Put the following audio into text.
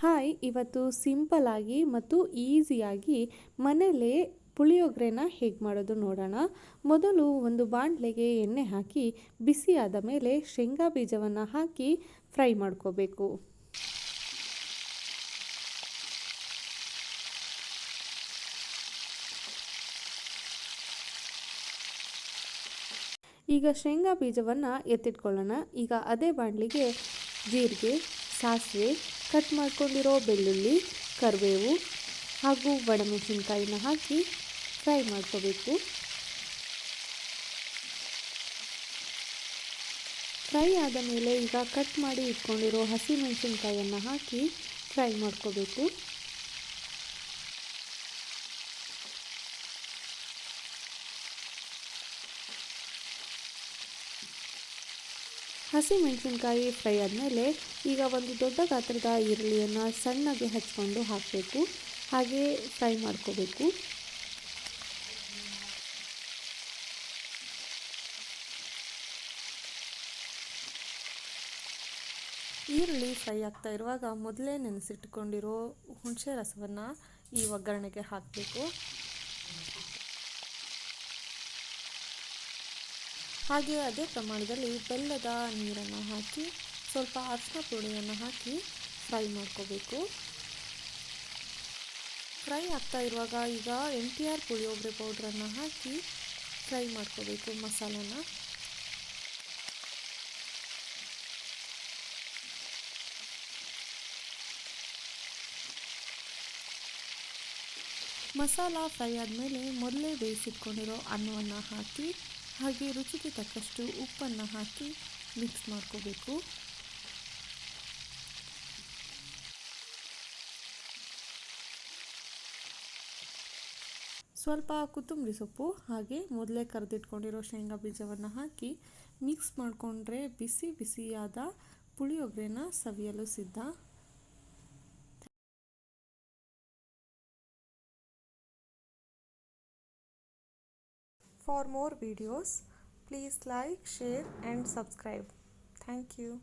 Hi, ಇವತ್ತು ಸಿಂಪಲಾಗಿ ಮತ್ತು ಈಸಿಯಾಗಿ ಮನೆಯಲ್ಲೇ ಪುಳಿಯೋಗರೆನ ಹೇಗೆ ಮಾಡೋದು ನೋಡೋಣ. ಮೊದಲು ಒಂದು ಬಾಣಲೆಗೆ ಎಣ್ಣೆ ಹಾಕಿ, ಬಿಸಿಯಾದ ಮೇಲೆ ಶೇಂಗಾ ಬೀಜವನ್ನು ಹಾಕಿ ಫ್ರೈ ಮಾಡ್ಕೋಬೇಕು. ಈಗ ಶೇಂಗಾ ಬೀಜವನ್ನು ಎತ್ತಿಟ್ಕೊಳ್ಳೋಣ. ಈಗ ಅದೇ ಬಾಣಲಿಗೆ ಜೀರಿಗೆ, ಸಾಸಿವೆ ಕಟ್ ಮಾಡ್ಕೊಂಡಿರೋ ಬೆಳ್ಳುಳ್ಳಿ, ಕರಿಬೇವು ಹಾಗೂ ಒಣಮೆಣಸಿನ್ಕಾಯಿನ ಹಾಕಿ ಫ್ರೈ ಮಾಡ್ಕೋಬೇಕು. ಫ್ರೈ ಆದ ಮೇಲೆ ಈಗ ಕಟ್ ಮಾಡಿ ಇಟ್ಕೊಂಡಿರೋ ಹಸಿಮೆಣಸಿನ್ಕಾಯನ್ನು ಹಾಕಿ ಫ್ರೈ ಮಾಡ್ಕೋಬೇಕು. ಹಸಿಮೆಣಸಿನ್ಕಾಯಿ ಫ್ರೈ ಆದಮೇಲೆ ಈಗ ಒಂದು ದೊಡ್ಡ ಗಾತ್ರದ ಈರುಳ್ಳಿಯನ್ನು ಸಣ್ಣಗೆ ಹಚ್ಕೊಂಡು ಹಾಕಬೇಕು. ಹಾಗೆ ಫ್ರೈ ಮಾಡ್ಕೋಬೇಕು. ಈರುಳ್ಳಿ ಫ್ರೈ ಆಗ್ತಾ ಇರುವಾಗ ಮೊದಲೇ ನೆನೆಸಿಟ್ಕೊಂಡಿರೋ ಹುಣಸೆ ರಸವನ್ನು ಈ ಒಗ್ಗರಣೆಗೆ ಹಾಕಬೇಕು. ಹಾಗೆ ಅದೇ ಪ್ರಮಾಣದಲ್ಲಿ ಬೆಲ್ಲದ ನೀರನ್ನು ಹಾಕಿ, ಸ್ವಲ್ಪ ಅರಿಶಿನ ಪುಡಿಯನ್ನು ಹಾಕಿ ಫ್ರೈ ಮಾಡ್ಕೋಬೇಕು. ಫ್ರೈ ಆಗ್ತಾ ಇರುವಾಗ ಈಗ ಎನ್ ಟಿ ಆರ್ ಪುಳಿಯೋಗರೆ ಪೌಡ್ರನ್ನು ಹಾಕಿ ಫ್ರೈ ಮಾಡ್ಕೋಬೇಕು ಮಸಾಲನ. ಮಸಾಲ ಫ್ರೈ ಆದಮೇಲೆ ಮೊದಲೇ ಬೇಯಿಸಿಟ್ಕೊಂಡಿರೋ ಅನ್ನವನ್ನು ಹಾಕಿ ಹಾಗೆ ರುಚಿಗೆ ತಕ್ಕಷ್ಟು ಉಪ್ಪನ್ನು ಹಾಕಿ ಮಿಕ್ಸ್ ಮಾಡ್ಕೋಬೇಕು. ಸ್ವಲ್ಪ ಕೊತ್ತಂಬರಿ ಸೊಪ್ಪು, ಹಾಗೆ ಮೊದಲೇ ಕರೆದಿಟ್ಕೊಂಡಿರೋ ಶೇಂಗಾ ಬೀಜವನ್ನು ಹಾಕಿ ಮಿಕ್ಸ್ ಮಾಡಿಕೊಂಡ್ರೆ ಬಿಸಿ ಬಿಸಿಯಾದ ಪುಳಿಯೋಗರೆನ ಸವಿಯಲು ಸಿದ್ಧ. For more videos, please like, share and subscribe. Thank you.